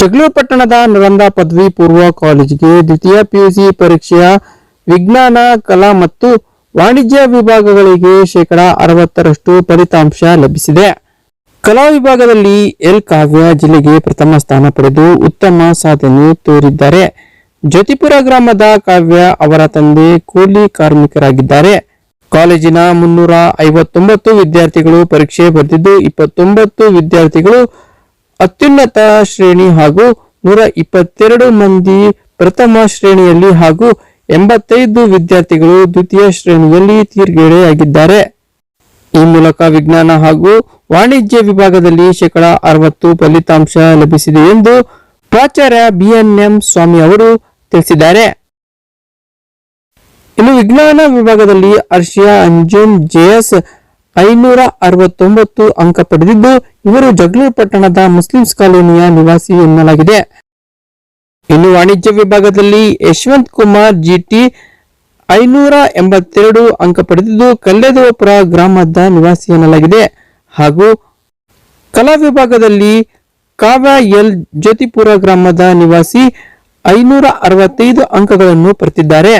ಜಗಳೂರು ಪಟ್ಟಣದ ನಳಂದ ಪದವಿ ಪೂರ್ವ ಕಾಲೇಜಿಗೆ ದ್ವಿತೀಯ ಪಿಯುಸಿ ಪರೀಕ್ಷೆಯ ವಿಜ್ಞಾನ, ಕಲಾ ಮತ್ತು ವಾಣಿಜ್ಯ ವಿಭಾಗಗಳಿಗೆ ಶೇಕಡ ಅರವತ್ತರಷ್ಟು ಫಲಿತಾಂಶ ಲಭಿಸಿದೆ. ಕಲಾ ವಿಭಾಗದಲ್ಲಿ ಎಲ್ ಕಾವ್ಯ ಜಿಲ್ಲೆಗೆ ಪ್ರಥಮ ಸ್ಥಾನ ಪಡೆದು ಉತ್ತಮ ಸಾಧನೆ ತೋರಿದ್ದಾರೆ. ಜ್ಯೋತಿಪುರ ಗ್ರಾಮದ ಕಾವ್ಯ ಅವರ ತಂದೆ ಕೂಲಿ ಕಾರ್ಮಿಕರಾಗಿದ್ದಾರೆ. ಕಾಲೇಜಿನ ಮುನ್ನೂರ ಐವತ್ತೊಂಬತ್ತು ವಿದ್ಯಾರ್ಥಿಗಳು ಪರೀಕ್ಷೆ ಬರೆದಿದ್ದು, ಇಪ್ಪತ್ತೊಂಬತ್ತು ವಿದ್ಯಾರ್ಥಿಗಳು ಅತ್ಯುನ್ನತ ಶ್ರೇಣಿ ಹಾಗೂ ನೂರ ಇಪ್ಪತ್ತೆರಡು ಮಂದಿ ಪ್ರಥಮ ಶ್ರೇಣಿಯಲ್ಲಿ ಹಾಗೂ ಎಂಬತ್ತೈದು ವಿದ್ಯಾರ್ಥಿಗಳು ದ್ವಿತೀಯ ಶ್ರೇಣಿಯಲ್ಲಿ ತೀರ್ಗಡೆಯಾಗಿದ್ದಾರೆ. ಈ ಮೂಲಕ ವಿಜ್ಞಾನ ಹಾಗೂ ವಾಣಿಜ್ಯ ವಿಭಾಗದಲ್ಲಿ ಶೇಕಡ ಅರವತ್ತು ಫಲಿತಾಂಶ ಲಭಿಸಿದೆ ಎಂದು ಪ್ರಾಚಾರ್ಯ ಬಿಎನ್ಎಂ ಸ್ವಾಮಿ ಅವರು ತಿಳಿಸಿದ್ದಾರೆ. ಇನ್ನು ವಿಜ್ಞಾನ ವಿಭಾಗದಲ್ಲಿ ಅರ್ಷಿಯಾ ಅಂಜುಮ್ ಜೆಎಸ್ ಐನೂರ ಅರವತ್ತೊಂಬತ್ತು ಅಂಕ ಪಡೆದಿದ್ದು, ಇವರು ಜಗಳೂರು ಪಟ್ಟಣದ ಮುಸ್ಲಿಮ್ಸ್ ಕಾಲೋನಿಯ ನಿವಾಸಿ ಎನ್ನಲಾಗಿದೆ. ಇನ್ನು ವಾಣಿಜ್ಯ ವಿಭಾಗದಲ್ಲಿ ಯಶವಂತ್ ಕುಮಾರ್ ಜಿಟಿ ಐನೂರ ಎಂಬತ್ತೆರಡು ಅಂಕ ಪಡೆದಿದ್ದು ಕಲ್ಲೇದೇವಪುರ ಗ್ರಾಮದ ನಿವಾಸಿ ಎನ್ನಲಾಗಿದೆ. ಹಾಗೂ ಕಲಾ ವಿಭಾಗದಲ್ಲಿ ಕಾವ್ಯ ಎಲ್ ಜ್ಯೋತಿಪುರ ಗ್ರಾಮದ ನಿವಾಸಿ ಐನೂರ ಅರವತ್ತೈದು ಅಂಕಗಳನ್ನು ಪಡೆದಿದ್ದಾರೆ.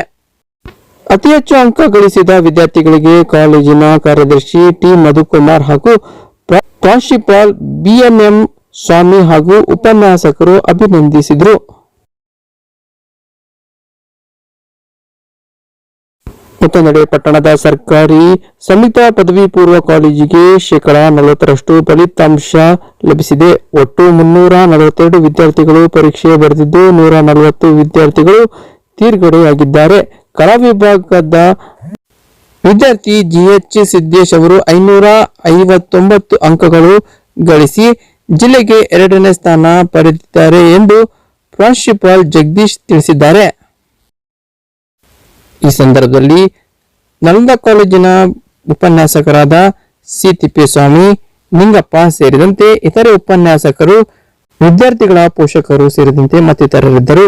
ಅತಿ ಹೆಚ್ಚು ಅಂಕ ಗಳಿಸಿದ ವಿದ್ಯಾರ್ಥಿಗಳಿಗೆ ಕಾಲೇಜಿನ ಕಾರ್ಯದರ್ಶಿ ಟಿ ಮಧುಕುಮಾರ್ ಹಾಗೂ ಪ್ರ- ಪ್ರಾಂಶುಪಾಲ್ ಬಿಎನ್ಎಂ ಸ್ವಾಮಿ ಹಾಗೂ ಉಪನ್ಯಾಸಕರು ಅಭಿನಂದಿಸಿದರು. ಮತ್ತೊಂದೆಡೆ ಪಟ್ಟಣದ ಸರ್ಕಾರಿ ಸಂಯುಕ್ತ ಪದವಿ ಪೂರ್ವ ಕಾಲೇಜಿಗೆ ಶೇಕಡಾ ನಲವತ್ತರಷ್ಟು ಫಲಿತಾಂಶ ಲಭಿಸಿದೆ. ಒಟ್ಟು ಮುನ್ನೂರ ನಲವತ್ತೆರಡು ವಿದ್ಯಾರ್ಥಿಗಳು ಪರೀಕ್ಷೆ ಬರೆದಿದ್ದು ನೂರ ನಲವತ್ತು ವಿದ್ಯಾರ್ಥಿಗಳು ತೇರ್ಗಡೆಯಾಗಿದ್ದಾರೆ. ಕಲಾ ವಿಭಾಗದ ವಿದ್ಯಾರ್ಥಿ ಜಿಎಚ್ ಸಿದ್ದೇಶ್ ಅವರು ಐನೂರ ಐವತ್ತೊಂಬತ್ತು ಅಂಕಗಳು ಗಳಿಸಿ ಜಿಲ್ಲೆಗೆ ಎರಡನೇ ಸ್ಥಾನ ಪಡೆದಿದ್ದಾರೆ ಎಂದು ಪ್ರಾಂಶುಪಾಲ್ ಜಗದೀಶ್ ತಿಳಿಸಿದ್ದಾರೆ. ಈ ಸಂದರ್ಭದಲ್ಲಿ ನಳಂದ ಕಾಲೇಜಿನ ಉಪನ್ಯಾಸಕರಾದ ಸಿ ತಿಪ್ಪೇಸ್ವಾಮಿ ನಿಂಗಪ್ಪ ಸೇರಿದಂತೆ ಇತರೆ ಉಪನ್ಯಾಸಕರು, ವಿದ್ಯಾರ್ಥಿಗಳ ಪೋಷಕರು ಸೇರಿದಂತೆ ಮತ್ತಿತರರಿದ್ದರು.